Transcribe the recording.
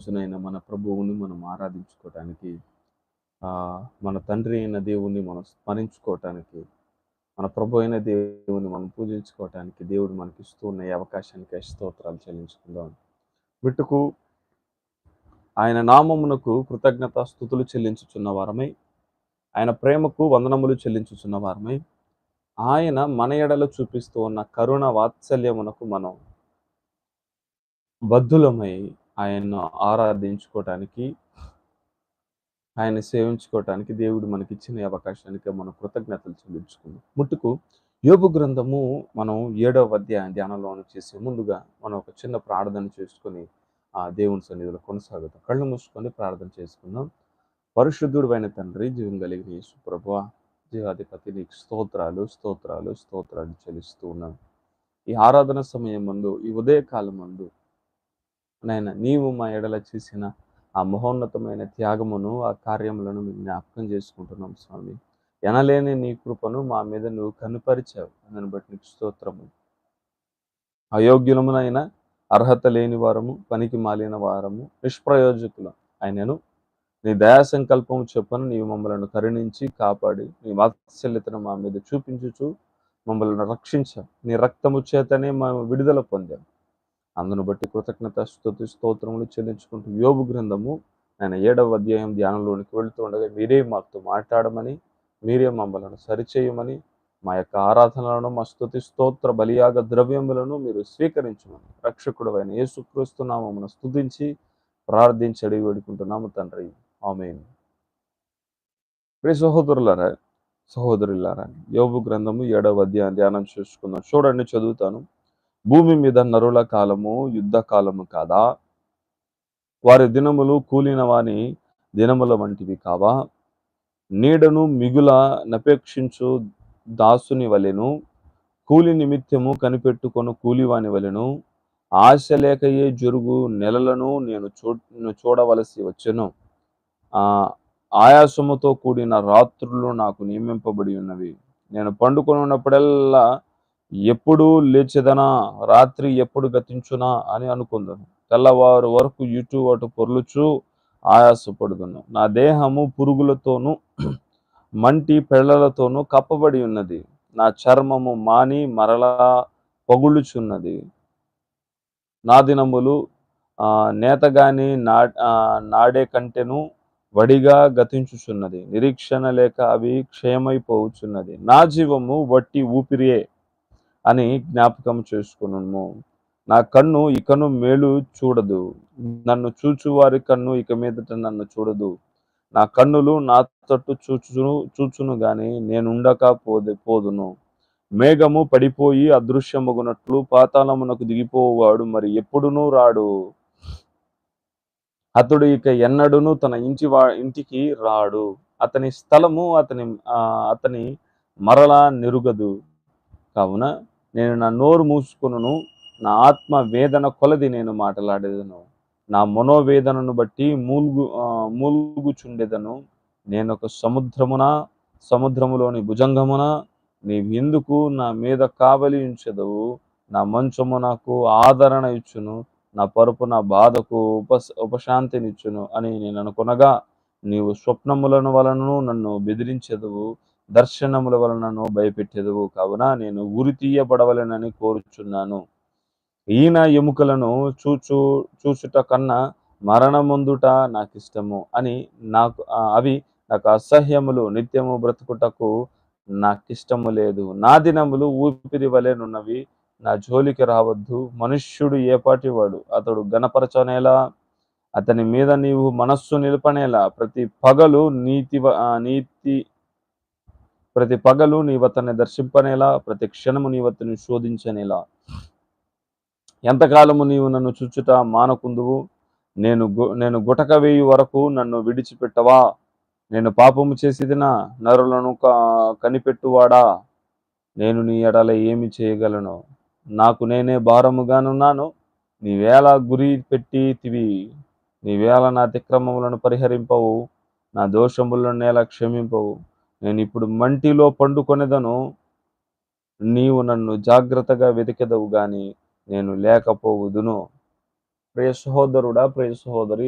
రోజునైనా మన ప్రభువుని మనం ఆరాధించుకోవటానికి మన తండ్రి అయిన దేవుణ్ణి మనం స్మరించుకోవటానికి మన ప్రభు అయిన దేవుని మనం పూజించుకోవటానికి దేవుడు మనకి ఇస్తూ ఉన్న ఈ అవకాశానికి స్తోత్రాలు చెల్లించుకుందాం. బిట్టుకు ఆయన నామమునకు కృతజ్ఞత స్థుతులు చెల్లించుచున్న వారమై ఆయన ప్రేమకు వందనములు చెల్లించుచున్న వారమై ఆయన మన ఎడలో చూపిస్తూ ఉన్న కరుణ వాత్సల్యమునకు మనం బద్ధులమై ఆయన్ను ఆరాధించుకోవటానికి ఆయన సేవించుకోవటానికి దేవుడు మనకి ఇచ్చిన అవకాశానికి మనం కృతజ్ఞతలు చెల్లించుకుందాం. ముట్టుకు యోగు గ్రంథము మనం ఏడవ అధ్యాయం ధ్యానంలోనూ చేసే ముందుగా మనం ఒక చిన్న ప్రార్థన చేసుకొని ఆ దేవుని సన్నిధిలో కొనసాగుతాం. కళ్ళు మూసుకొని ప్రార్థన చేసుకుందాం. పరిశుద్ధుడు అయిన తండ్రి జీవం కలిగిన యేసు ప్రభు జీవాధిపతి నీకు స్తోత్రాలు స్తోత్రాలు స్తోత్రాలు చెల్లిస్తూ ఉన్నాను ఈ ఆరాధన సమయం ముందు ఈ ఉదయకాలం ముందు నాయన నీవు మా ఎడల చేసిన ఆ మహోన్నతమైన త్యాగమును ఆ కార్యములను మేము జ్ఞాపకం చేసుకుంటున్నాం స్వామి. ఎనలేని నీ కృపను మా మీద నువ్వు కనుపరిచావు. దాన్ని బట్టి నీకు స్తోత్రము. అయోగ్యులమునైనా అర్హత లేని వారము పనికి మాలిన వారము నిష్ప్రయోజకులు ఆయనను నీ దయా సంకల్పము చెప్పను నీవు మమ్మలను కరుణించి కాపాడి నీ వాత్సల్యతను మా మీద చూపించుచు మమ్మల్ని రక్షించావు నీ రక్తము చేతనే మేము విడుదల పొందాం. అందును బట్టి కృతజ్ఞత స్థుతి స్తోత్రములు చెల్లించుకుంటూ యోగు గ్రంథము ఆయన ఏడవ అధ్యాయం ధ్యానంలోనికి వెళుతూ ఉండగా మీరే మాతో మాట్లాడమని మీరే మమ్మలను సరిచేయమని మా యొక్క ఆరాధనలను మా స్థుతి స్తోత్ర బలియాగ ద్రవ్యములను మీరు స్వీకరించమని రక్షకుడు అయిన యేసుక్రీస్తు స్థుతించి స్తుతించి ప్రార్థించి అడిగి వేడుకుంటున్నాము తండ్రి. ఆమె ప్రియ సహోదరులారా సహోదరులారా యోగు గ్రంథము ఏడవ అధ్యాయం ధ్యానం చూసుకుందాం. చూడండి చదువుతాను. భూమి మీద నరుల కాలము యుద్ధ కాలము కాదా? వారి దినములు కూలిన వాని దినముల వంటివి కావా? నీడను మిగుల నపేక్షించు దాసుని వలెను కూలి నిమిత్తము కనిపెట్టుకొను కూలివాని వలెను ఆశ లేకయే జరుగు నెలలను నేను చూ చూడవలసి వచ్చెను. ఆ ఆయాసముతో కూడిన రాత్రులు నాకు నియమింపబడి ఉన్నవి. నేను పండుకొని ఉన్నప్పుడల్లా ఎప్పుడు లేచేదనా? రాత్రి ఎప్పుడు గతించునా? అని అనుకుందను తెల్లవారు వరకు ఇటు అటు పొర్లుచు ఆయాసపడుదును. నా దేహము పురుగులతోనూ మంటి పెళ్ళలతోనూ కప్పబడి ఉన్నది. నా చర్మము మాని మరలా పగులుచున్నది. నా దినములు నేతగాని నా నాడే కంటెను వడిగా గతించుచున్నది. నిరీక్షణ లేక అవి క్షయమైపోవుచున్నది. నా జీవము వట్టి ఊపిరియే. అని జ్ఞాపకం చేసుకును నా కన్ను ఇకను మేలు చూడదు. నన్ను చూచువారి కన్ను ఇక మీదట నన్ను చూడదు. నా కన్నులు నా తట్టు చూచును చూచును గాని నేనుండక పోదే పోదును. మేఘము పడిపోయి అదృశ్యమగునట్లు పాతాళమునకు దిగిపోవాడు మరి ఎప్పుడునూ రాడు. అతడు ఇక ఎన్నడును తన ఇంటి వా ఇంటికి రాడు. అతని స్థలము అతని అతని మరలా నెరుగదు. కావున నేను నా నోరు మూసుకును నా ఆత్మ వేదన కొలది నేను మాట్లాడేదను. నా మనోవేదనను బట్టి మూలుగు మూలుగుచుండెదను. నేను ఒక సముద్రమున సముద్రములోని భుజంగమున నీవెందుకు నా మీద కావలి ఉంచెదవు. నా మంచము నాకు ఆదరణ ఇచ్చును నా పరుపు నా బాధకు ఉప ఉపశాంతినిచ్చును అని నేను అనుకునగా నీవు స్వప్నములను వలనను నన్ను బెదిరించెదవు. దర్శనముల వలనను భయపెట్టేదువు. కావున నేను ఉరి తీయబడవలెనని కోరుచున్నాను. ఈయన ఎముకలను చూచు చూచుట కన్నా మరణముందుట నాకు ఇష్టము అని నాకు అవి నాకు అసహ్యములు. నిత్యము బ్రతుకుటకు నాకు ఇష్టము లేదు. నా దినములు ఊపిరి వలెనున్నవి నా జోలికి రావద్దు. మనుష్యుడు ఏపాటి వాడు అతడు గణపరచనేలా అతని మీద నీవు మనస్సు నిలపనేలా. ప్రతి పగలు నీతి నీతి ప్రతి పగలు నీవతన్ని దర్శింపనేలా ప్రతి క్షణము నీవతని శోధించనేలా. ఎంతకాలము నీవు నన్ను చుచ్చుట మానకుందువు? నేను నేను గుటక వేయి వరకు నన్ను విడిచిపెట్టవా? నేను పాపము చేసేదినా నరులను కనిపెట్టువాడా? నేను నీ ఎడల ఏమి చేయగలను? నాకు నేనే భారముగానున్నాను నీవేళ గురి పెట్టి తివి నీవేళ నా అతిక్రమములను పరిహరింపవు నా దోషములను నేల క్షమింపవు. నేను ఇప్పుడు మంటిలో పండుకొనేదను నీవు నన్ను జాగ్రత్తగా వెతికెదవు గాని నేను లేకపోవుదును. ప్రియ సహోదరుడా ప్రియ సహోదరి